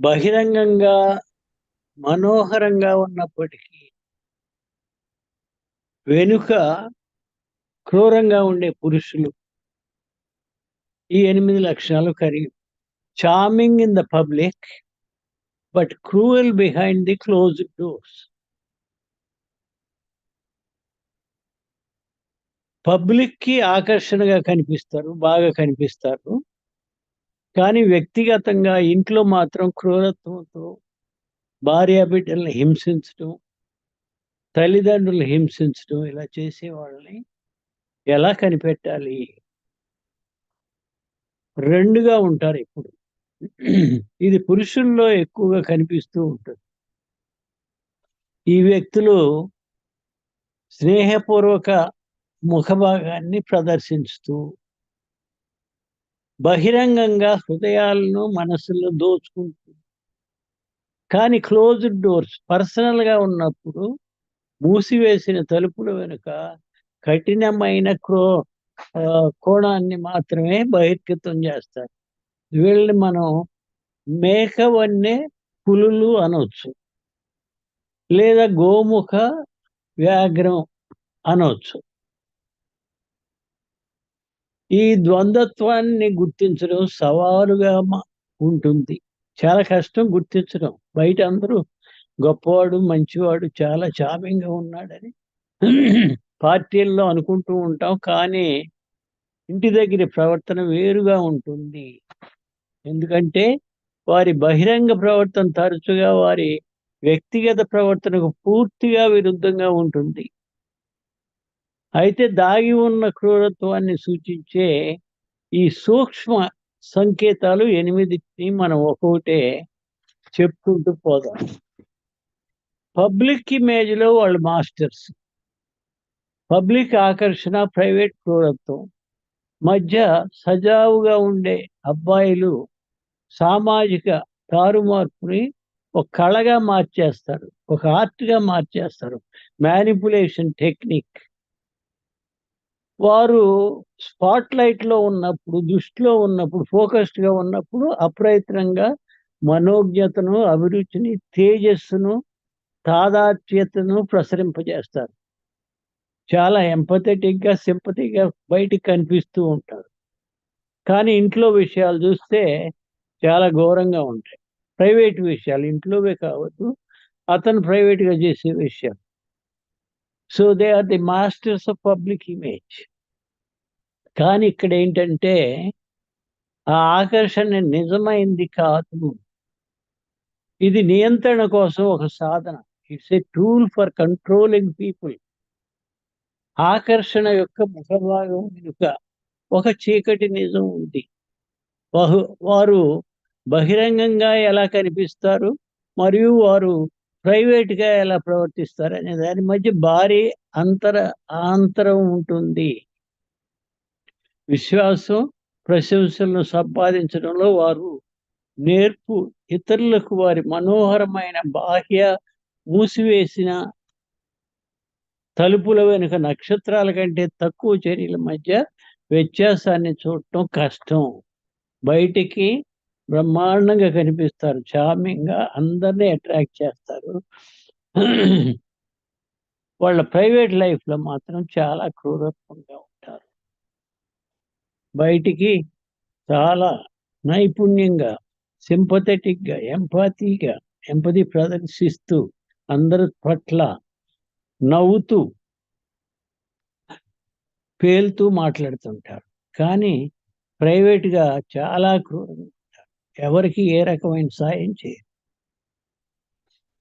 బహిరంగంగా మనోహరంగా ఉన్నప్పటికీ వెనుక క్రూరంగా ఉండే పురుషులు ఈ ఎనిమిది లక్షణాలు కలిగి charming in the public but cruel behind the close doors పబ్లిక్కి ఆకర్షణగా కనిపిస్తారు బాగా కనిపిస్తారు. కానీ వ్యక్తిగతంగా ఇంట్లో మాత్రం క్రూరత్వంతో భార్య బిడ్డల్ని హింసించడం తల్లిదండ్రులు హింసించడం ఇలా చేసే వాళ్ళని ఎలా కనిపెట్టాలి? రెండుగా ఉంటారు ఇప్పుడు. ఇది పురుషుల్లో ఎక్కువగా కనిపిస్తూ ఉంటుంది. ఈ వ్యక్తులు స్నేహపూర్వక ముఖభాగాన్ని ప్రదర్శించుతూ బహిరంగంగా హృదయాలను మనసులను దోచుకుంటుంది. కానీ క్లోజ్డ్ డోర్స్ పర్సనల్గా ఉన్నప్పుడు మూసివేసిన తలుపుల వెనుక కఠినమైన క్రో కోణాన్ని మాత్రమే బహిర్గతం చేస్తారు. వీళ్ళని మనం మేకవన్నే పులులు అనొచ్చు. లేదా గోముఖ వ్యాఘ్రం అనొచ్చు. ఈ ద్వంద్వత్వాన్ని గుర్తించడం సవాలుగా ఉంటుంది. చాలా కష్టం గుర్తించడం. బయట అందరూ గొప్పవాడు మంచివాడు చాలా చామింగ్గా ఉన్నాడని పార్టీల్లో అనుకుంటూ ఉంటాం. కానీ ఇంటి దగ్గర ప్రవర్తన వేరుగా ఉంటుంది. ఎందుకంటే వారి బహిరంగ ప్రవర్తన తరచుగా వారి వ్యక్తిగత ప్రవర్తనకు పూర్తిగా విరుద్ధంగా ఉంటుంది. అయితే దాగి ఉన్న క్రూరత్వాన్ని సూచించే ఈ సూక్ష్మ సంకేతాలు ఎనిమిదిని మనం ఒక్కొక్కటే చెప్పుకుంటూ పోదాం. పబ్లిక్ ఇమేజ్లో వాళ్ళు మాస్టర్స్. పబ్లిక్ ఆకర్షణ ప్రైవేట్ క్రూరత్వం. మధ్య సజావుగా ఉండే అబ్బాయిలు సామాజిక తారుమార్పుని ఒక కళగా మార్చేస్తారు ఒక ఆర్ట్గా మార్చేస్తారు. Manipulation technique. వారు స్పాట్ లైట్లో ఉన్నప్పుడు దృష్టిలో ఉన్నప్పుడు ఫోకస్డ్గా ఉన్నప్పుడు అప్రయత్నంగా మనోజ్ఞతను అభిరుచిని తేజస్సును తాదాత్మ్యతను ప్రసరింపజేస్తారు. చాలా ఎంపథెటిక్గా సింపతిగా బయటికి కనిపిస్తూ ఉంటారు. కానీ ఇంట్లో విషయాలు చూస్తే చాలా ఘోరంగా ఉంటాయి. ప్రైవేట్ విషయాలు ఇంట్లోవే కావద్దు. అతను ప్రైవేట్గా చేసే విషయాలు. So they are the masters of public image. కానీ ఇక్కడ ఏంటంటే ఆ ఆకర్షణ నిజమైంది కాదు. ఇది నియంత్రణ కోసం ఒక సాధన. It's a tool for controlling people. ఆకర్షణ యొక్క ముఖభాగం వెనుక ఒక చీకటి నిజం ఉంది. బహు వారు బహిరంగంగా ఎలా కనిపిస్తారు? మరియు వారు ప్రైవేట్గా ఎలా ప్రవర్తిస్తారు? అనే దాని మధ్య భారీ అంతర ఆంతరం ఉంటుంది. విశ్వాసం ప్రశంసలను సంపాదించడంలో వారు నేర్పు ఇతరులకు వారి మనోహరమైన బాహ్య మూసివేసిన తలుపుల వెనుక నక్షత్రాల కంటే తక్కువ చర్యల మధ్య వ్యత్యాసాన్ని చూడటం కష్టం. బయటికి బ్రహ్మాండంగా కనిపిస్తారు. చార్మింగ్గా అందరినీ అట్రాక్ట్ చేస్తారు. వాళ్ళ ప్రైవేట్ లైఫ్లో మాత్రం చాలా క్రూరత్వంగా బయటికి చాలా నైపుణ్యంగా సింపథెటిక్గా ఎంపాతీగా ఎంపతి ప్రదర్శిస్తూ అందరి పట్ల నవ్వుతూ పేలుతూ మాట్లాడుతుంటారు. కానీ ప్రైవేట్గా చాలా క్రూరంగా ఉంటారు ఎవరికి ఏ రకమైన సాయం చేయరు.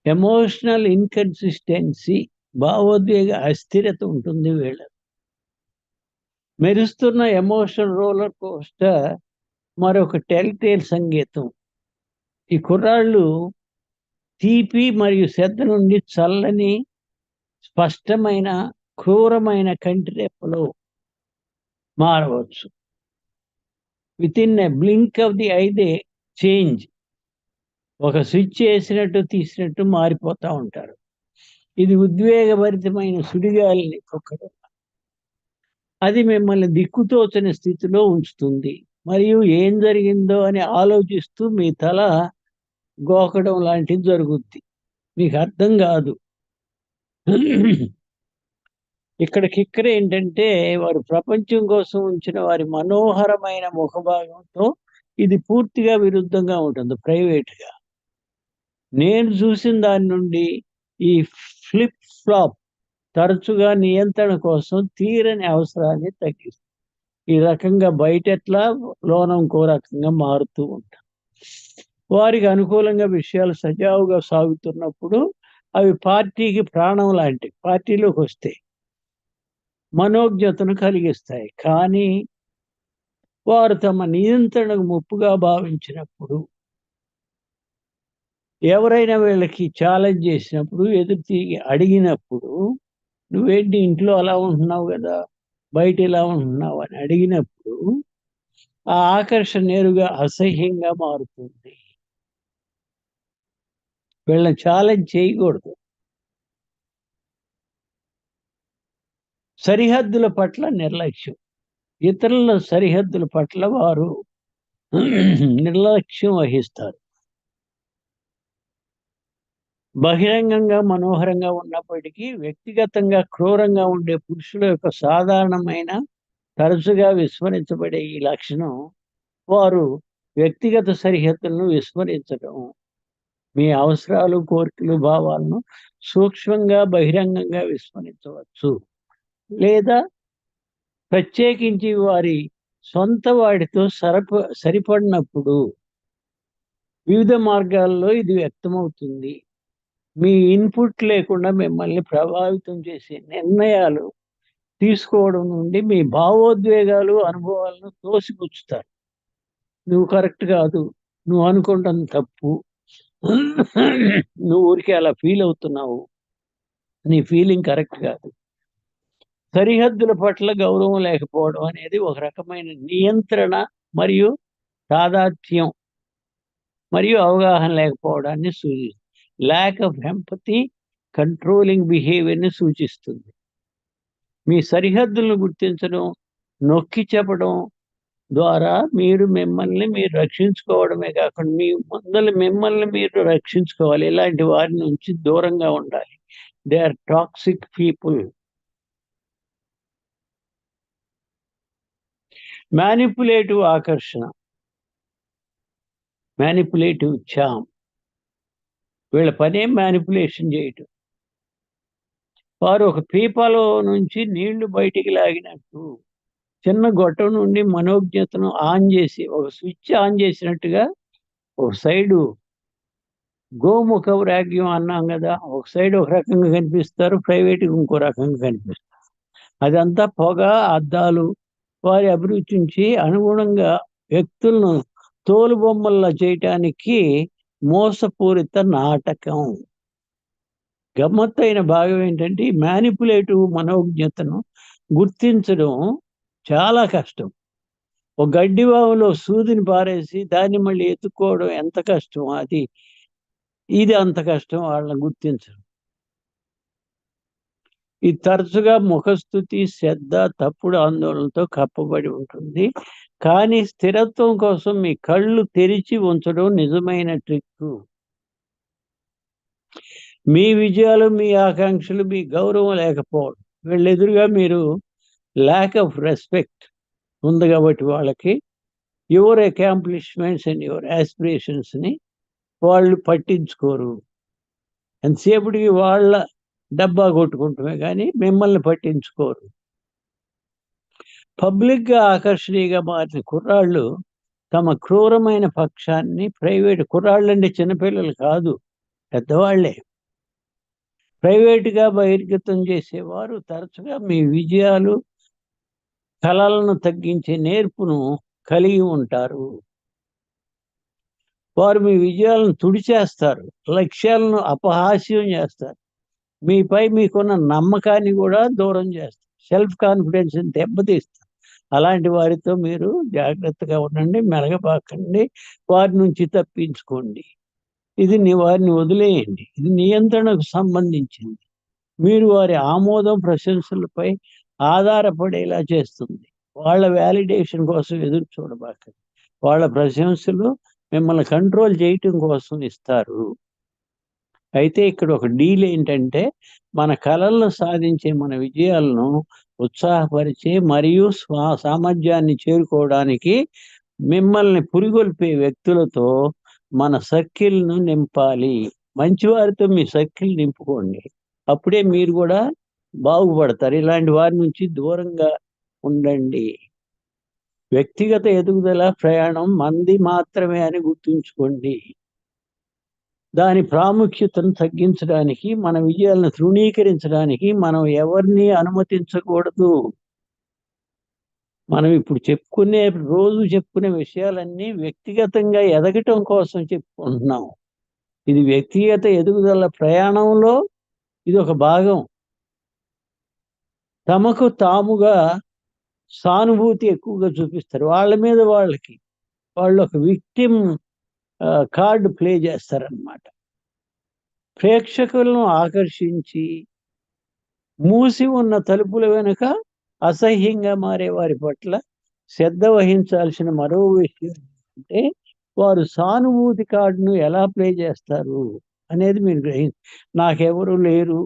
ఎమోషనల్ ఇన్కన్సిస్టెన్సీ భావోద్వేగ అస్థిరత ఉంటుంది వీళ్ళ మెరుస్తున్న ఎమోషన్ రోలర్ కోస్టర్ మరొక టెల్టేల్ సంగీతం ఈ కుర్రాళ్ళు తీపి మరియు శ్రద్ధ నుండి చల్లని స్పష్టమైన క్రూరమైన కంటి రెప్పలో మారవచ్చు. Within a blink of the eye change ఒక స్విచ్ వేసినట్టు తీసినట్టు మారిపోతూ ఉంటారు. ఇది ఉద్వేగభరితమైన సుడిగాలిని కొక్కడం. అది మిమ్మల్ని దిక్కుతోచని స్థితిలో ఉంచుతుంది. మరియు ఏం జరిగిందో అని ఆలోచిస్తూ మీ తల గోకడం లాంటిది జరుగుద్ది. మీకు అర్థం కాదు. ఇక్కడ కిక్కర ఏంటంటే వారు ప్రపంచం కోసం ఉంచిన వారి మనోహరమైన ముఖభాగంతో ఇది పూర్తిగా విరుద్ధంగా ఉంటుంది ప్రైవేట్గా. నేను చూసిన దాని నుండి ఈ ఫ్లిప్ ఫ్లాప్ తరచుగా నియంత్రణ కోసం తీరని అవసరాన్ని తగ్గిస్తుంది. ఈ రకంగా బయట ఎట్లా లోన ఇంకో రకంగా మారుతూ ఉంటాం. వారికి అనుకూలంగా విషయాలు సజావుగా సాగుతున్నప్పుడు అవి పార్టీకి ప్రాణం లాంటివి పార్టీలోకి వస్తాయి మనోజ్ఞతను కలిగిస్తాయి. కానీ వారు తమ నియంత్రణకు ముప్పుగా భావించినప్పుడు ఎవరైనా వీళ్ళకి ఛాలెంజ్ చేసినప్పుడు ఎదురు తిరిగి అడిగినప్పుడు నువ్వేంటి ఇంట్లో అలా ఉంటున్నావు కదా? బయట ఇలా ఉంటున్నావు అని అడిగినప్పుడు ఆ ఆకర్షణ నేరుగా అసహ్యంగా మారుతుంది. వీళ్ళని ఛాలెంజ్ చేయకూడదు. సరిహద్దుల పట్ల నిర్లక్ష్యం. ఇతరుల సరిహద్దుల పట్ల వారు నిర్లక్ష్యం వహిస్తారు. బహిరంగంగా మనోహరంగా ఉన్నప్పటికీ వ్యక్తిగతంగా క్రూరంగా ఉండే పురుషుల యొక్క సాధారణమైన తరచుగా విస్మరించబడే ఈ లక్షణం వారు వ్యక్తిగత సరిహద్దులను విస్మరించడం. మీ అవసరాలు కోరికలు భావాలను సూక్ష్మంగా బహిరంగంగా విస్మరించవచ్చు. లేదా ప్రత్యేకించి వారి సొంత వాడితో సరప సరిపడినప్పుడు వివిధ మార్గాల్లో ఇది వ్యక్తమవుతుంది. మీ ఇన్పుట్ లేకుండా మిమ్మల్ని ప్రభావితం చేసే నిర్ణయాలు తీసుకోవడం నుండి మీ భావోద్వేగాలు అనుభవాలను తోసిపుచ్చుతారు. నువ్వు కరెక్ట్ కాదు నువ్వు అనుకుంటాను తప్పు నువ్వు ఊరికే అలా ఫీల్ అవుతున్నావు నీ ఫీలింగ్ కరెక్ట్ కాదు. సరిహద్దుల పట్ల గౌరవం లేకపోవడం అనేది ఒక రకమైన నియంత్రణ మరియు తాదాత్యం మరియు అవగాహన లేకపోవడాన్ని సూచిస్తుంది. ల్యాక్ ఆఫ్ ఎంపతి కంట్రోలింగ్ బిహేవియర్ని సూచిస్తుంది. మీ సరిహద్దులను గుర్తించడం నొక్కి చెప్పడం ద్వారా మీరు మిమ్మల్ని మీరు రక్షించుకోవడమే కాకుండా మీ ముందలు మిమ్మల్ని మీరు రక్షించుకోవాలి. ఇలాంటి వారి నుంచి దూరంగా ఉండాలి. They are toxic people manipulative ఆకర్షణ. మ్యానిపులేటివ్ చామ్ వీళ్ళ పనే మ్యానిపులేషన్ చేయటం. వారు ఒక పీపాలో నుంచి నీళ్ళు బయటికి లాగినట్టు చిన్న గొట్టం నుండి మనోజ్ఞతను ఆన్ చేసి ఒక స్విచ్ ఆన్ చేసినట్టుగా ఒక సైడు గోముఖ వ్రాగ్యం అన్నాం కదా ఒక సైడ్ ఒక రకంగా కనిపిస్తారు ప్రైవేట్గా ఇంకో రకంగా కనిపిస్తారు. అదంతా పొగ అద్దాలు వారి అభిరుచి నుంచి అనుగుణంగా వ్యక్తులను తోలుబొమ్మల్లా చేయటానికి మోసపూరిత నాటకం. గమ్మత్తైన భాగం ఏంటంటే మ్యానిపులేటివ్ మనోజ్ఞతను గుర్తించడం చాలా కష్టం. ఒక గడ్డి బావులో సూదిని పారేసి దాన్ని మళ్ళీ ఎత్తుకోవడం ఎంత కష్టం? అది ఇది అంత కష్టం వాళ్ళని గుర్తించడం. ఇది తరచుగా ముఖస్థుతి శ్రద్ధ తప్పుడు ఆందోళనతో కప్పబడి ఉంటుంది. కానీ స్థిరత్వం కోసం మీ కళ్ళు తెరిచి ఉంచడం నిజమైన ట్రిక్ మీ విజయాలు మీ ఆకాంక్షలు మీ గౌరవం లేకపోవడం. వీళ్ళెదురుగా మీరు ల్యాక్ ఆఫ్ రెస్పెక్ట్ ఉంది కాబట్టి వాళ్ళకి యువర్ అకాంప్లిష్మెంట్స్ అండ్ యువర్ యాస్పిరేషన్స్ని వాళ్ళు పట్టించుకోరు. ఎంతసేపటికి వాళ్ళ డబ్బా కొట్టుకుంటమే కానీ మిమ్మల్ని పట్టించుకోరు. పబ్లిక్గా ఆకర్షణీయంగా మారిన కుర్రాళ్ళు తమ క్రూరమైన పక్షాన్ని ప్రైవేట్ కుర్రాళ్ళు అంటే చిన్నపిల్లలు కాదు పెద్దవాళ్ళే. ప్రైవేటుగా బహిర్గతం చేసేవారు తరచుగా మీ విజయాలు కళలను తగ్గించే నేర్పును కలిగి ఉంటారు. వారు మీ విజయాలను తుడిచేస్తారు లక్ష్యాలను అపహాస్యం చేస్తారు. మీపై మీకున్న నమ్మకాన్ని కూడా దూరం చేస్తారు. సెల్ఫ్ కాన్ఫిడెన్స్ని దెబ్బతీస్తారు. అలాంటి వారితో మీరు జాగ్రత్తగా ఉండండి మెలగబాకండి వారి నుంచి తప్పించుకోండి. ఇది నీ వారిని వదిలేయండి. ఇది నియంత్రణకు సంబంధించింది. మీరు వారి ఆమోదం ప్రశంసలపై ఆధారపడేలా చేస్తుంది. వాళ్ళ వ్యాలిడేషన్ కోసం ఎదురు చూడబాకండి. వాళ్ళ ప్రశంసలు మిమ్మల్ని కంట్రోల్ చేయటం కోసం ఇస్తారు. అయితే ఇక్కడ ఒక డీల్ ఏంటంటే మన కళలను సాధించే మన విజయాలను ఉత్సాహపరిచి మరియు స్వా సామర్థ్యాన్ని చేరుకోవడానికి మిమ్మల్ని పురిగొల్పే వ్యక్తులతో మన సర్కిల్ను నింపాలి. మంచివారితో మీ సర్కిల్ నింపుకోండి. అప్పుడే మీరు కూడా బాగుపడతారు. ఇలాంటి వారి నుంచి దూరంగా ఉండండి. వ్యక్తిగత ఎదుగుదల ప్రయాణం మంది మాత్రమే అని గుర్తుంచుకోండి. దాని ప్రాముఖ్యతను తగ్గించడానికి మన విజయాలను తృణీకరించడానికి మనం ఎవరిని అనుమతించకూడదు. మనం ఇప్పుడు చెప్పుకునే రోజు చెప్పుకునే విషయాలన్నీ వ్యక్తిగతంగా ఎదగటం కోసం చెప్పుకుంటున్నాం. ఇది వ్యక్తిగత ఎదుగుదల ప్రయాణంలో ఇది ఒక భాగం. తమకు తాముగా సానుభూతి ఎక్కువగా చూపిస్తారు. వాళ్ళ మీద వాళ్ళకి వాళ్ళు ఒక విక్టిమ్ కార్డు ప్లే చేస్తారనమాట ప్రేక్షకులను ఆకర్షించి మూసి ఉన్న తలుపుల వెనుక అసహ్యంగా మారే వారి పట్ల శ్రద్ధ వహించాల్సిన మరో విషయం అంటే వారు సానుభూతి కార్డును ఎలా ప్లే చేస్తారు అనేది మీరు గ్రహించ నాకెవరు లేరు.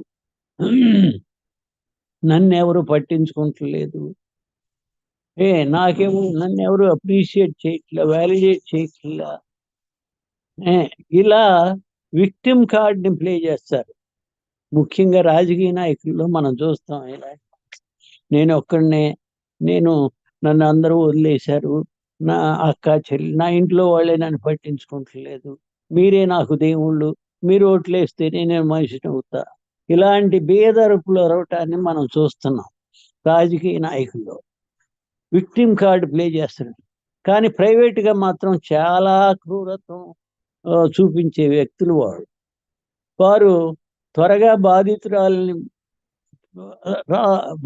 నన్ను ఎవరు పట్టించుకుంటలేదు. ఏ నాకేమో నన్ను ఎవరు అప్రిషియేట్ చేయట్లా వ్యాలిడేట్ చేయట్లా. ఇలా విక్టిమ్ కార్డ్ని ప్లే చేస్తారు. ముఖ్యంగా రాజకీయ నాయకుల్లో మనం చూస్తాం ఇలా నేను ఒక్కడనే నేను నన్ను అందరూ వదిలేశారు నా అక్క చెల్లి నా ఇంట్లో వాళ్ళే నన్ను పట్టించుకోవట్లేదు మీరే నాకు దేవుళ్ళు మీరు ఓట్లేస్తే నేను మనిషిని అవుతా. ఇలాంటి బేదరుపులు అరవటాన్ని మనం చూస్తున్నాం రాజకీయ నాయకుల్లో. విక్టిమ్ కార్డు ప్లే చేస్తున్నారు కానీ ప్రైవేట్గా మాత్రం చాలా క్రూరత్వం చూపించే వ్యక్తులు వారు. వారు త్వరగా బాధితురాలని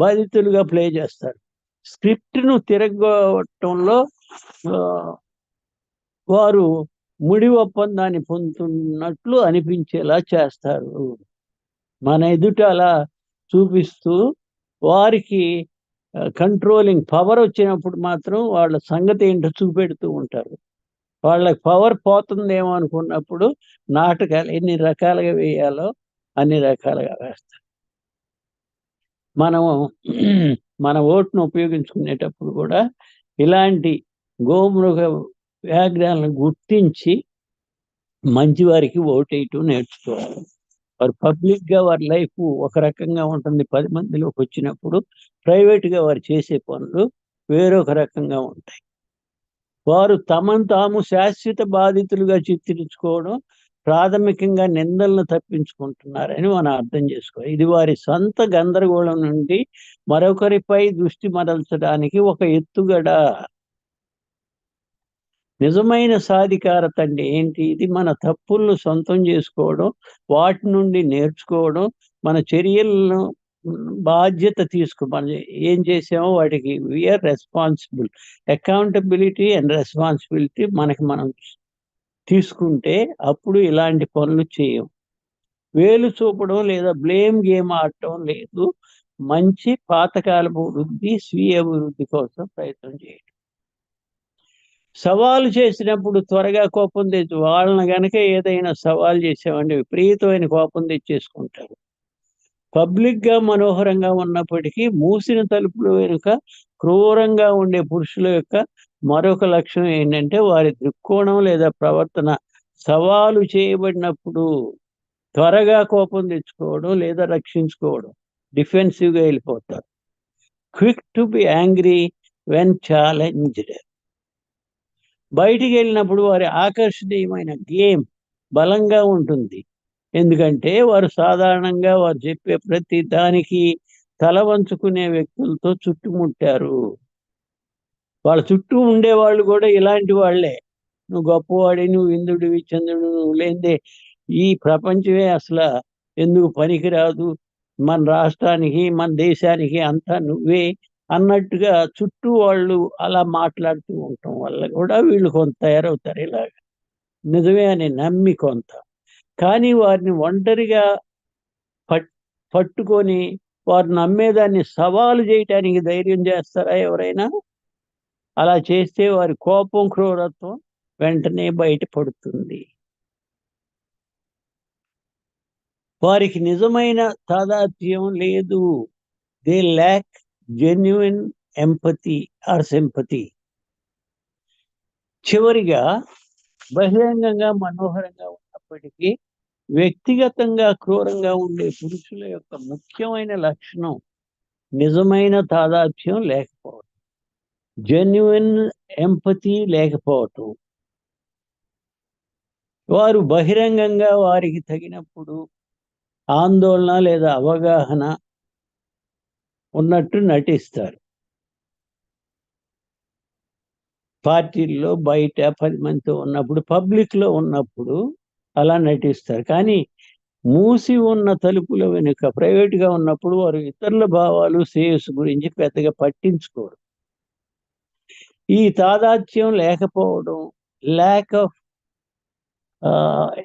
బాధితులుగా ప్లే చేస్తారు. స్క్రిప్ట్ను తిరగొట్టడంలో ఆ, వారు ముడి ఒప్పందాన్ని పొందుతున్నట్లు అనిపించేలా చేస్తారు. మన ఎదుట అలా చూపిస్తూ వారికి కంట్రోలింగ్ పవర్ వచ్చినప్పుడు మాత్రం వాళ్ళ సంగతి ఏంటో చూపెడుతూ ఉంటారు. వాళ్ళకి పవర్ పోతుందేమో అనుకున్నప్పుడు నాటకాలు ఎన్ని రకాలుగా వేయాలో అన్ని రకాలుగా వేస్తారు. మనము మన ఓటును ఉపయోగించుకునేటప్పుడు కూడా ఇలాంటి గోమృగ వ్యాఘ్రాలను గుర్తించి మంచి వారికి ఓటేయటం నేర్చుకోవాలి. వారు పబ్లిక్గా వారి లైఫ్ ఒక రకంగా ఉంటుంది. పది మందిలోకి వచ్చినప్పుడు ప్రైవేట్గా వారు చేసే పనులు వేరొక రకంగా ఉంటాయి. వారు తమను తాము శాశ్వత బాధితులుగా చిత్రించుకోవడం ప్రాథమికంగా నిందలను తప్పించుకుంటున్నారని మనం అర్థం చేసుకో ఇది వారి సొంత గందరగోళం నుండి మరొకరిపై దృష్టి మరల్చడానికి ఒక ఎత్తుగడ. నిజమైన సాధికారత అంటే ఏంటి? ఇది మన తప్పులను సొంతం చేసుకోవడం వాటి నుండి నేర్చుకోవడం మన చర్యలను బాధ్యత తీసుకో మనం ఏం చేసామో వాటికి we are responsible accountability and responsibility మనకి మనం తీసుకుంటే అప్పుడు ఇలాంటి పనులు చేయం. వేలు చూపడం లేదా బ్లేమ్ గేమ్ ఆడటం లేదు. మంచి పాతకాలపు వృద్ధి స్వీయ అభివృద్ధి కోసం ప్రయత్నం చేయడం. సవాలు చేసినప్పుడు త్వరగా కోపం తెచ్చు వాళ్ళని గనక ఏదైనా సవాల్ చేసామంటే విపరీతమైన కోపం తెచ్చేసుకుంటారు. పబ్లిక్గా మనోహరంగా ఉన్నప్పటికీ మూసిన తలుపుల వెనుక క్రూరంగా ఉండే పురుషుల యొక్క మరొక లక్షణం ఏంటంటే వారి దృక్కోణం లేదా ప్రవర్తన సవాలు చేయబడినప్పుడు త్వరగా కోపం తెచ్చుకోవడం లేదా రక్షించుకోవడం డిఫెన్సివ్గా వెళ్ళిపోతారు. Quick to be angry when challenged. బయటికి వెళ్ళినప్పుడు వారి ఆకర్షణీయమైన గేమ్ బలంగా ఉంటుంది. ఎందుకంటే వారు సాధారణంగా వారు చెప్పే ప్రతి దానికి తల వంచుకునే వ్యక్తులతో చుట్టుముట్టారు. వాళ్ళ చుట్టూ ఉండేవాళ్ళు కూడా ఇలాంటి వాళ్ళే. నువ్వు గొప్పవాడి నువ్వు ఇంద్రుడివి చంద్రుడు నువ్వు లేదే ఈ ప్రపంచమే అసలు ఎందుకు పనికిరాదు? మన రాష్ట్రానికి మన దేశానికి అంతా నువ్వే అన్నట్టుగా చుట్టూ వాళ్ళు అలా మాట్లాడుతూ ఉండటం వల్ల కూడా వీళ్ళు కొంత తయారవుతారు ఇలాగ. నిజమే అని నమ్మి కొంత. కానీ వారిని ఒంటరిగా పట్ పట్టుకొని వారు నమ్మేదాన్ని సవాలు చేయటానికి ధైర్యం చేస్తారా ఎవరైనా? అలా చేస్తే వారి కోపం క్రూరత్వం వెంటనే బయటపడుతుంది. వారికి నిజమైన తాదాత్మ్యం లేదు. They lack genuine empathy or sympathy. చివరిగా బహిరంగంగా మనోహరంగా ఉన్నప్పటికీ వ్యక్తిగతంగా క్రూరంగా ఉండే పురుషుల యొక్క ముఖ్యమైన లక్షణం నిజమైన తాదాత్మ్యం లేకపోవడం జెన్యున్ ఎంపతి లేకపోవటం. వారు బహిరంగంగా వారికి తగినప్పుడు ఆందోళన లేదా అవగాహన ఉన్నట్టు నటిస్తారు. పార్టీల్లో బయట పది మందితో ఉన్నప్పుడు పబ్లిక్లో ఉన్నప్పుడు అలా నటిస్తారు. కానీ మూసి ఉన్న తలుపుల వెనుక ప్రైవేట్గా ఉన్నప్పుడు వారు ఇతరుల భావాలు శ్రేయస్సు గురించి పెద్దగా పట్టించుకోరు. ఈ తాదాత్యం లేకపోవడం ల్యాక్ ఆఫ్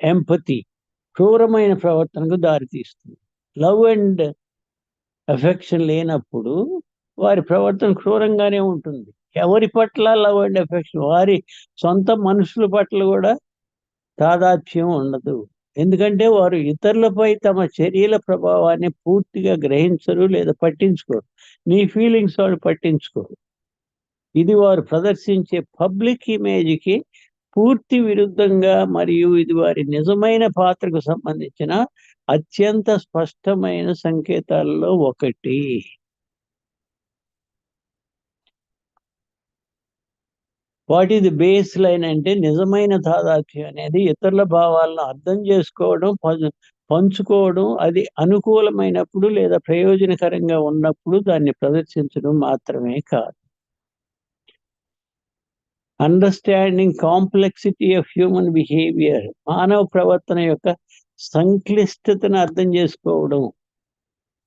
ఎంపతి క్రూరమైన ప్రవర్తనకు దారితీస్తుంది. లవ్ అండ్ ఎఫెక్షన్ లేనప్పుడు వారి ప్రవర్తన క్రూరంగానే ఉంటుంది. ఎవరి పట్ల లవ్ అండ్ ఎఫెక్షన్? వారి సొంత మనుషుల పట్ల కూడా తాదాత్మ్యం ఉండదు. ఎందుకంటే వారు ఇతరులపై తమ చర్యల ప్రభావాన్ని పూర్తిగా గ్రహించరు లేదా పట్టించుకోరు. నీ ఫీలింగ్స్ వాళ్ళు పట్టించుకోరు. ఇది వారు ప్రదర్శించే పబ్లిక్ ఇమేజ్కి పూర్తి విరుద్ధంగా మరియు ఇది వారి నిజమైన పాత్రకు సంబంధించిన అత్యంత స్పష్టమైన సంకేతాలలో ఒకటి. What is the baseline అంటే నిజమైన తాదాత్మ్యం అనేది ఇతరుల భావాలను అర్థం చేసుకోవడం పంచుకోవడం అది అనుకూలమైనప్పుడు లేదా ప్రయోజనకరంగా ఉన్నప్పుడు దాన్ని ప్రదర్శించడం మాత్రమే కాదు. Understanding complexity of human behaviour మానవ ప్రవర్తన యొక్క సంక్లిష్టతను అర్థం చేసుకోవడం.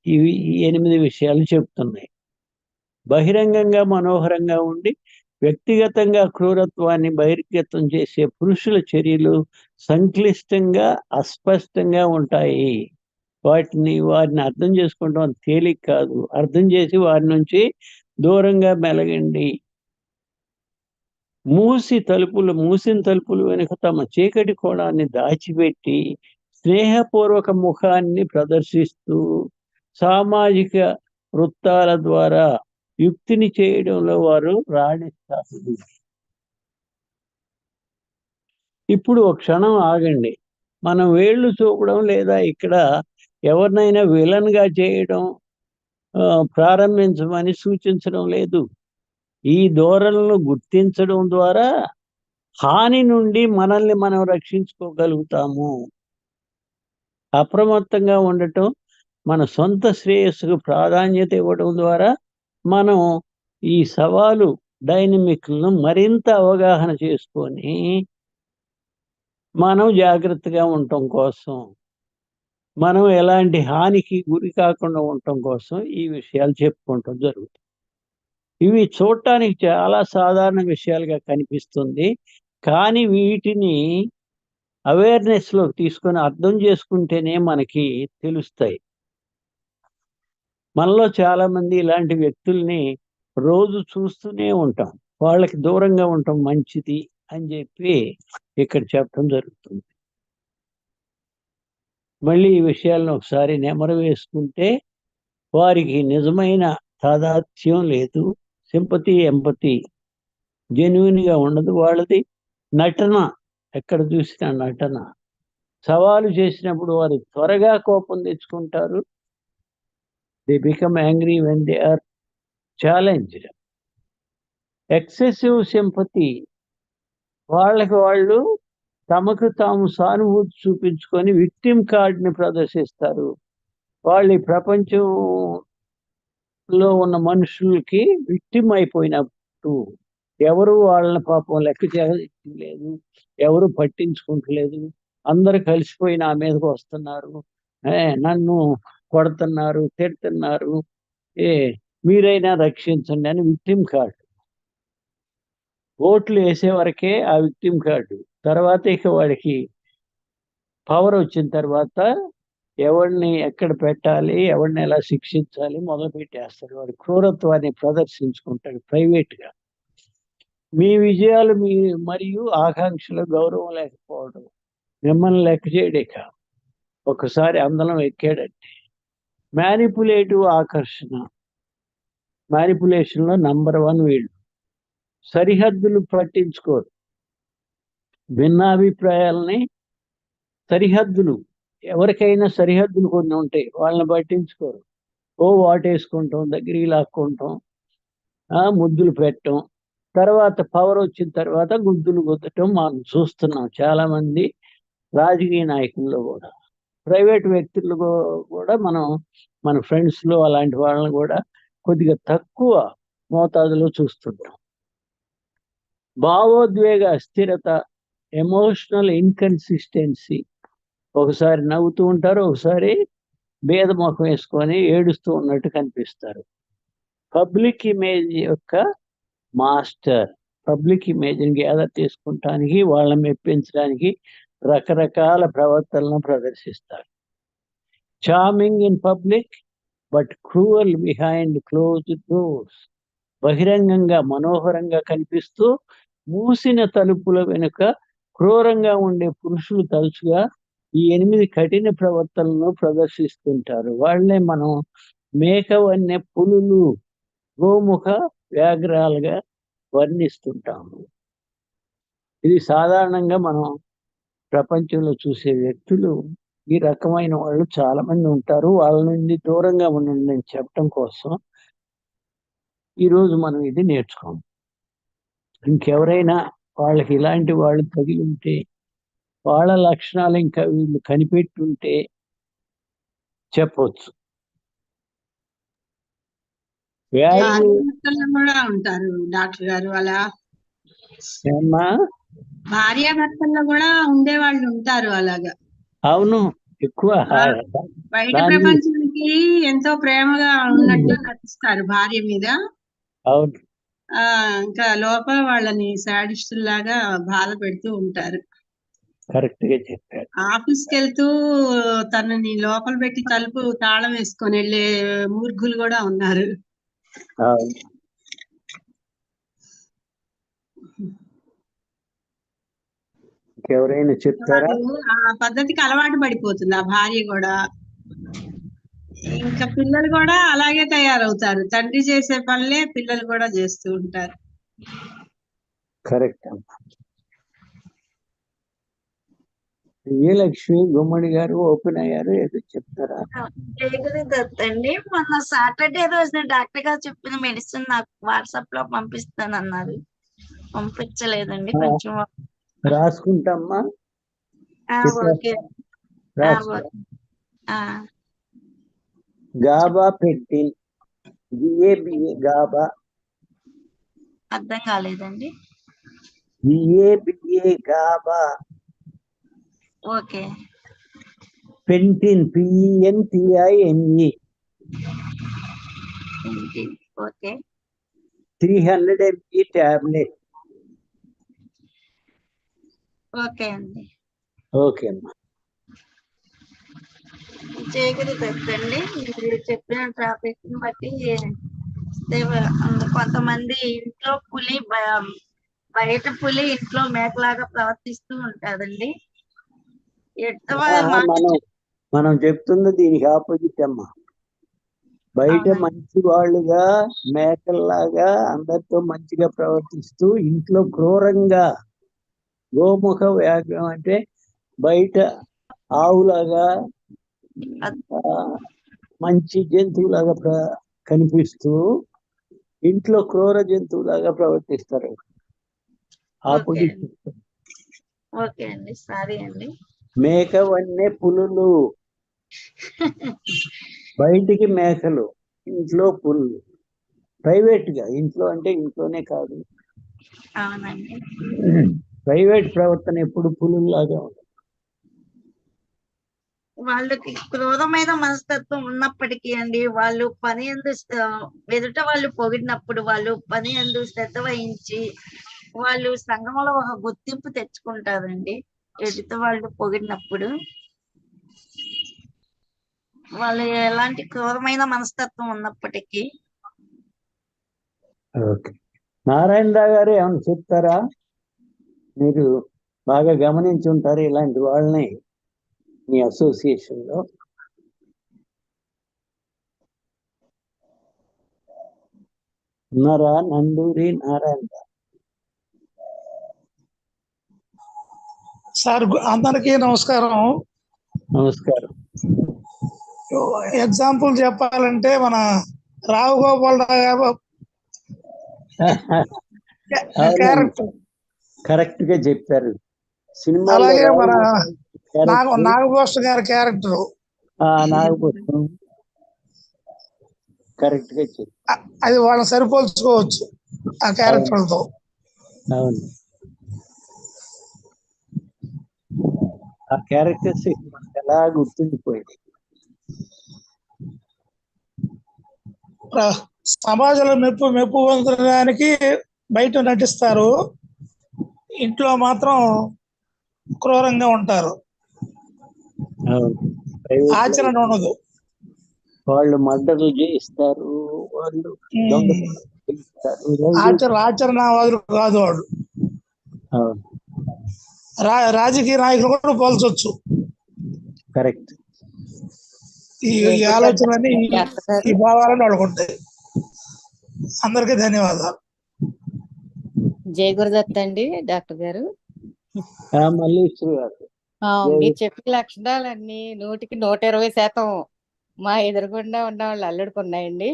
ఇవి ఎనిమిది విషయాలు చెప్తున్నాయి. బహిరంగంగా మనోహరంగా ఉండి వ్యక్తిగతంగా క్రూరత్వాన్ని బహిర్గతం చేసే పురుషుల చర్యలు సంక్లిష్టంగా అస్పష్టంగా ఉంటాయి. వాటిని వారిని అర్థం చేసుకోవడం తేలిక కాదు. అర్థం చేసి వారి నుంచి దూరంగా మెలగండి. మూసి తలుపులు మూసిన తలుపులు వెనుక తమ చీకటి కోణాన్ని దాచిపెట్టి స్నేహపూర్వక ముఖాన్ని ప్రదర్శిస్తూ సామాజిక వృత్తాల ద్వారా యుక్తిని చేయడంలో వారు రాణిస్తారు. ఇప్పుడు ఒక క్షణం ఆగండి. మనం వేళ్ళు చూపడం లేదా ఇక్కడ ఎవరినైనా విలన్గా చేయడం ప్రారంభించమని సూచించడం లేదు. ఈ ధోరణులను గుర్తించడం ద్వారా హాని నుండి మనల్ని మనం రక్షించుకోగలుగుతాము. అప్రమత్తంగా ఉండటం మన సొంత శ్రేయస్సుకు ప్రాధాన్యత ఇవ్వడం ద్వారా మనం ఈ సవాలు డైనమిక్లను మరింత అవగాహన చేసుకొని మనం జాగ్రత్తగా ఉండటం కోసం మనం ఎలాంటి హానికి గురి కాకుండా ఉండటం కోసం ఈ విషయాలు చెప్పుకోవటం జరుగుతుంది. ఇవి చూడటానికి చాలా సాధారణ విషయాలుగా కనిపిస్తుంది. కానీ వీటిని అవేర్నెస్లోకి తీసుకొని అర్థం చేసుకుంటేనే మనకి తెలుస్తాయి. మనలో చాలామంది ఇలాంటి వ్యక్తుల్ని రోజు చూస్తూనే ఉంటాం. వాళ్ళకి దూరంగా ఉండటం మంచిది అని చెప్పి ఇక్కడ చెప్పడం జరుగుతుంది. మళ్ళీ ఈ విషయాలను ఒకసారి నెమరు వేసుకుంటే వారికి నిజమైన తాదాత్యం లేదు. సింపతి ఎంపతి జెన్యున్గా ఉండదు. వాళ్ళది నటన. ఎక్కడ చూసిన నటన. సవాలు చేసినప్పుడు వారు త్వరగా కోపం తెచ్చుకుంటారు. They become angry when they are challenged excessive sympathy వాళ్ళకి వాళ్ళు తమకు తాము సానుభూతి చూపించుకొని విక్టిమ్ కార్డ్ని ప్రదర్శిస్తారు. వాళ్ళు ఈ ప్రపంచంలో ఉన్న మనుషులకి విక్టిమ్ అయిపోయినట్టు. ఎవరు వాళ్ళని పాపం లెక్క చేయలేదు ఎవరు పట్టించుకుంటలేదు. అందరు కలిసిపోయి నా మీదకి వస్తున్నారు. నన్ను కొడుతున్నారు తిడుతున్నారు. ఏ మీరైనా రక్షించండి అని విక్టిమ్ కార్డు. ఓట్లు వేసే వరకే ఆ విక్టిమ్ కార్డు. తర్వాత ఇక వాడికి పవర్ వచ్చిన తర్వాత ఎవరిని ఎక్కడ పెట్టాలి ఎవరిని ఎలా శిక్షించాలి మొదలు పెట్టేస్తారు వాడి క్రూరత్వాన్ని ప్రదర్శించుకుంటాడు ప్రైవేట్గా. మీ విజయాలు మీ మరియు ఆకాంక్షలు గౌరవం లేకపోవడం మిమ్మల్ని లెక్క చేయడేక ఒకసారి అందలం ఎక్కాడంటే. మ్యానిపులేటివ్ ఆకర్షణ. మ్యానిపులేషన్లో నంబర్ వన్ వీళ్ళు. సరిహద్దులు పట్టించుకోరు. భిన్నాభిప్రాయాలని సరిహద్దులు ఎవరికైనా సరిహద్దులు కొన్ని ఉంటాయి వాళ్ళని పట్టించుకోరు. ఓ వాటేసుకుంటాం దగ్గరికి లాక్కుంటాం ఆ, ముద్దులు పెట్టడం తర్వాత పవర్ వచ్చిన తర్వాత గుద్దులు గుద్దటం మనం చూస్తున్నాం. చాలా మంది రాజకీయ నాయకుల్లో కూడా. ప్రైవేట్ వ్యక్తులు కూడా మనం మన ఫ్రెండ్స్లో అలాంటి వాళ్ళని కూడా కొద్దిగా తక్కువ మోతాదులో చూస్తుంటాం. భావోద్వేగ అస్థిరత ఎమోషనల్ ఇన్కన్సిస్టెన్సీ. ఒకసారి నవ్వుతూ ఉంటారు ఒకసారి భేదముఖం వేసుకొని ఏడుస్తూ ఉన్నట్టు కనిపిస్తారు. పబ్లిక్ ఇమేజ్ యొక్క మాస్టర్ పబ్లిక్ ఇమేజ్ని గ్యాదర్ చేసుకుంటానికి వాళ్ళని మెప్పించడానికి రకరకాల ప్రవర్తనలను ప్రదర్శిస్తారు. Charming in public but cruel behind close doors బహిరంగంగా మనోహరంగా కనిపిస్తూ మూసిన తలుపుల వెనుక క్రూరంగా ఉండే పురుషులు తరచుగా ఈ ఎనిమిది కఠిన ప్రవర్తనలను ప్రదర్శిస్తుంటారు. వాళ్ళే మనం మేకవన్య పులులు గోముఖ వ్యాఘ్రాలుగా వర్ణిస్తుంటాము. ఇది సాధారణంగా మనం ప్రపంచంలో చూసే వ్యక్తులు ఈ రకమైన వాళ్ళు చాలా మంది ఉంటారు. వాళ్ళ నుండి దూరంగా ఉండండి అని చెప్పడం కోసం ఈరోజు మనం ఇది నేర్చుకోం ఇంకెవరైనా వాళ్ళకి ఇలాంటి వాళ్ళు తగిలి ఉంటే వాళ్ళ లక్షణాలు ఇంకా వీళ్ళు కనిపెట్టుంటే చెప్పవచ్చు ఉంటారు డాక్టర్ గారు అలా. భార్యాభర్తల్లో కూడా ఉండే వాళ్ళు ఉంటారు అలాగా. అవును ఎక్కువ. బయట ప్రపంచానికి ఎంతో ప్రేమగా ఉన్నట్టు నటిస్తారు భార్య మీద. అవును. ఆ ఇంకా లోపల వాళ్ళని లాగా బాధ పెడుతూ ఉంటారు. కరెక్ట్గా చెప్పారు. ఆఫీస్కి వెళ్తూ తనని లోపల పెట్టి తలుపు తాళం వేసుకొని వెళ్ళే మూర్ఖులు కూడా ఉన్నారు. ఇంకెవరైనా చెప్తారా? ఆ పద్ధతికి అలవాటు పడిపోతుంది. ఆ భార్య కూడా. ఇంకా పిల్లలు కూడా అలాగే తయారవుతారు. తండ్రి చేసే పనులే పిల్లలు కూడా చేస్తూ ఉంటారు. కరెక్ట్ అమ్మా. విజయలక్ష్మి గుమ్మడి గారు ఓపెన్ అయ్యారు ఏదో చెప్తారా? అండి మొన్న సాటర్డే రోజున డాక్టర్ గారు చెప్పిన మెడిసిన్ నాకు వాట్సాప్లో పంపిస్తానన్నారు. పంపించలేదండి. ఆ. కొంచెం రాసుకుంటామ్మా గాబా గాబా? అర్థం కాలేదండి. గాబా? Okay. పెంటిన్ T I N E? Okay. Three hundred MG tablet. Okay అండి. ఓకే అమ్మా. దత్ అండి మీరు చెప్పిన ట్రాఫిక్ని బట్టి కొంతమంది ఇంట్లో పులి బయట పులి ఇంట్లో మేకలాగా ప్రవర్తిస్తూ ఉంటాదండి మనం మనం చెప్తుంది దీనికి ఆపోజిట్ అమ్మా. బయట. మంచి వాళ్ళుగా మేకల్లాగా అందరితో మంచిగా ప్రవర్తిస్తూ ఇంట్లో క్రూరంగా గోముఖ వ్యాఘ్రం అంటే బయట ఆవులాగా మంచి జంతువులాగా కనిపిస్తూ ఇంట్లో క్రూర జంతువులాగా ప్రవర్తిస్తారు. ఆపోజిట్ ఓకే అండి. సారీ అండి. మేక వన్నే పులులు. బయటికి మేకలు ఇంట్లో పులులు. ప్రైవేట్గా ఇంట్లో అంటే ఇంట్లోనే కాదు. అవునండి. ప్రైవేట్ ప్రవర్తన ఎప్పుడు పులుల్లాగా ఉంటుంది వాళ్ళకి క్రోధమైన మనస్తత్వం ఉన్నప్పటికీ అండి వాళ్ళు పని ఎందు ఎదుట వాళ్ళు పొగిడినప్పుడు వాళ్ళు పని ఎందు శ్రద్ధ వహించి వాళ్ళు సంఘంలో ఒక గుర్తింపు తెచ్చుకుంటారండి. ఎదుట వాళ్ళు పొగిడినప్పుడు వాళ్ళు ఎలాంటి క్రూరమైన మనస్తత్వం ఉన్నప్పటికీ ఓకే. నారాయణరావు గారు ఏమైనా చెప్తారా? మీరు బాగా గమనించి ఉంటారు ఇలాంటి వాళ్ళని మీ అసోసియేషన్లో. ఉన్నారా? నందూరి నారాయణ. సార్ అందరికీ నమస్కారం. నమస్కారం. ఎగ్జాంపుల్ చెప్పాలంటే మన రావు గోపాలరావు గారు. క్యారెక్టర్. కరెక్ట్గా చెప్పారు. సినిమా అలాగే మన నాగ నాగభూషణ గారి క్యారెక్టర్ నాగపుత్రం కరెక్ట్గా చెప్పారు. అది వాళ్ళని సరిపోల్చుకోవచ్చు ఆ క్యారెక్టర్లతో అవును. ఆ క్యారెక్టర్స్ ఎలా గుర్తుండిపోయింది ప్ర- సమాజంలో మెప్పు మెప్పు పొందడానికి బయట నటిస్తారు. ఇంట్లో మాత్రం క్రూరంగా ఉంటారు. ఆచరణ ఉండదు. వాళ్ళు మర్డర్లు చేయిస్తారు. వాళ్ళు ఆచరణ ఆచరణవాదులు కాదు రా రాజకీయ నాయకులు కూడా పోల్చొచ్చు. కరెక్ట్. ఈ ఆలోచనని ఈ- భావాలను వాళ్ళకు ఉంటాయి అందరికీ ధన్యవాదాలు. జయ గురుదత్త అండి డాక్టర్ గారు. మల్లేశ్వరి మీరు చెప్పిన లక్షణాలన్నీ నూటికి నూట ఇరవై శాతం మా ఎదురుగుండా ఉన్న వాళ్ళు అల్లుడికి ఉన్నాయండి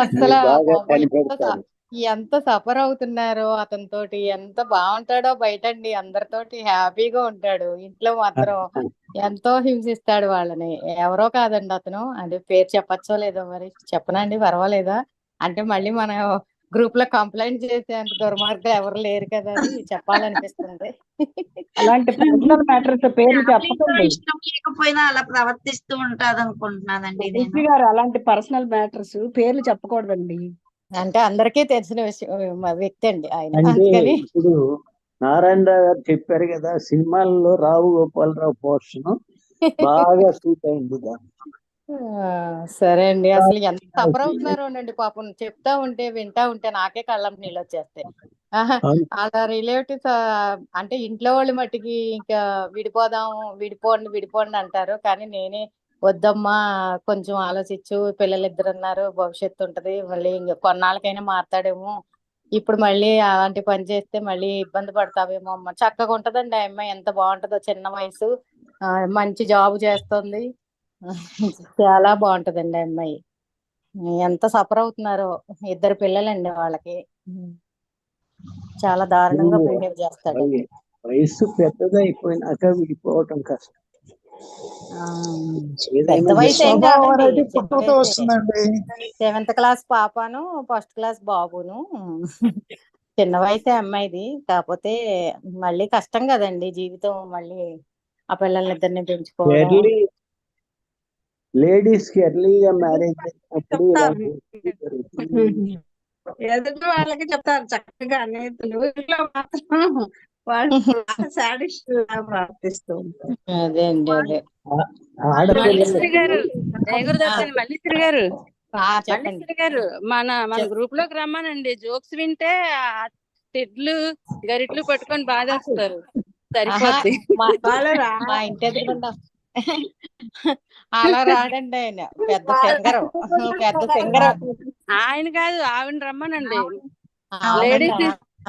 అసలు ఎంత సఫర్ అవుతున్నారో అతనితోటి ఎంత బాగుంటాడో బయట అండి అందరితోటి హ్యాపీగా ఉంటాడు. ఇంట్లో మాత్రం ఎంతో హింసిస్తాడు వాళ్ళని. ఎవరో కాదండి అతను. అంటే పేరు చెప్పచ్చో లేదో మరి చెప్పనండి పర్వాలేదా? అంటే మళ్ళీ మన గ్రూప్లో కంప్లైంట్ చేసేంత దుర్మార్గులు ఎవరు లేరు కదా అని చెప్పాలనిపిస్తుంది. అలాంటి పర్సనల్ మ్యాటర్స్ పేర్లు ఫ్యామిలీతో చెప్పకండి. ఇష్టం లేకపోయినా అలా ప్రవర్తిస్తూ ఉంటాది అనుకుంటున్నానండి గారు అలాంటి పర్సనల్ మ్యాటర్స్ పేర్లు చెప్పకూడదండి. అంటే అందరికీ తెలిసిన విషయం మ- వ్యక్తి అండి ఆయన. ఇప్పుడు నారాయణరావు గారు చెప్పారు కదా సినిమాల్లో రావు గోపాలరావు పోర్షన్ బాగా సూట్ అయింది దానికి. ఆ, సరే అండి. అసలు ఎంత సఫర్ అవుతున్నారో అండి పాపం. చెప్తా ఉంటే వింటా ఉంటే నాకే కళ్ళం నీళ్ళు వచ్చేస్తాయి. అలా రిలేటివ్స్ అంటే ఇంట్లో వాళ్ళు మట్టికి ఇంకా విడిపోదాం విడిపోండి విడిపోండి అంటారు. కానీ నేనే వద్దమ్మా కొంచెం ఆలోచించు పిల్లలు ఇద్దరు ఉన్నారు భవిష్యత్తు ఉంటది. మళ్ళీ ఇంక కొన్నాళ్ళకైనా మారుతాడేమో. ఇప్పుడు మళ్ళీ అలాంటి పని చేస్తే మళ్ళీ ఇబ్బంది పడతావేమో అమ్మ. చక్కగా ఉంటదండి ఆ అమ్మాయి. ఎంత బాగుంటుందో చిన్న వయసు. మంచి జాబ్ చేస్తుంది. చాలా బాగుంటదండి అమ్మాయి. ఎంత సఫర్ అవుతున్నారో ఇద్దరు పిల్లలండి వాళ్ళకి. చాలా దారుణంగా బిహేవ్ చేస్తాడండి వయ- వయస్సు పెద్దదైపోయినాక విడిపోవటం కష్టం. పెద్ద వయసు ఏం కాదండి. వయసే. సెవెంత్ క్లాస్ పాపను ఫస్ట్ క్లాస్ బాబును. చిన్న వయసే అమ్మాయిది. కాకపోతే మళ్ళీ కష్టం కదండి జీవితం. మళ్ళీ ఆ పిల్లల్ని ఇద్దరిని పెంచుకోవడం. ఎర్లీ లేడీస్కి ఎర్లీగా మ్యారేజ్ అయినప్పుడు. ఎదుటి వాళ్ళకి చెప్తారు చక్కగా నేతలు ఇంట్లో మాత్రం వాళ్ళు సాడిస్ట్ ప్రవర్తిస్తూ ఉంటారు. అదే అండి అదే. ఆడపిల్లలు మల్లీశ్వరి గారు మల్లీశ్వరి గారు. మన మన గ్రూప్లోకి రమ్మానండి. జోక్స్ వింటే తిడ్లు గరిట్లు పట్టుకొని బాధేస్తారు. సరిపోద్ది. అలా రాడండి ఆయన. పెద్ద సింగరు. పెద్ద సింగరు. ఆయన కాదు ఆవిడ రమ్మనండి. లేడీస్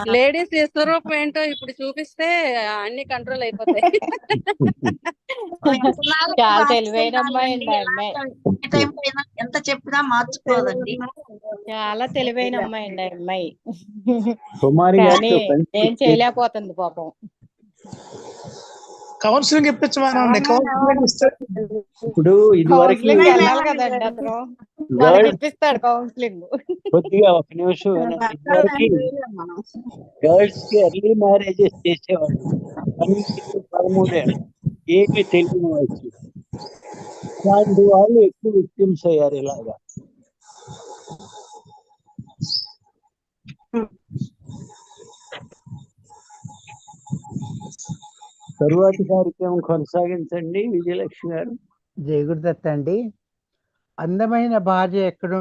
లేడీస్ విశ్వరూపం ఏంటో ఇప్పుడు చూపిస్తే అన్ని కంట్రోల్ అయిపోతాయి. చాలా తెలివైన అమ్మాయి ఎంత చెప్పినా మార్చుకోదండి. చాలా తెలివైన అమ్మాయి అండి అమ్మాయి. ఏం చేయలేకపోతుంది పాపం. కౌన్సిలింగ్ ఇస్తే ఇప్పుడు ఇది వరకు కౌన్సిలింగ్ వెళ్ళాలి కదండి అతను. వాళ్ళకి గర్ల్స్ ఇప్పిస్తాడు కౌన్సిలింగ్. కొద్దిగా ఒక నిమిషం. ఇదివరకు గర్ల్స్కి ఎర్లీ మ్యారేజెస్ చేసేవాళ్ళు. పదమూడేళ్ళు ఏమి తెలియని వయసు. అలాంటి వాళ్ళు ఎక్కువ విక్టిమ్స్ అయ్యారు ఇలాగా. తరువాతి కార్యక్రమం కొనసాగించండి విజయలక్ష్మి గారు. జయగురుదత్త అండి. అందమైన భార్య ఎక్కడ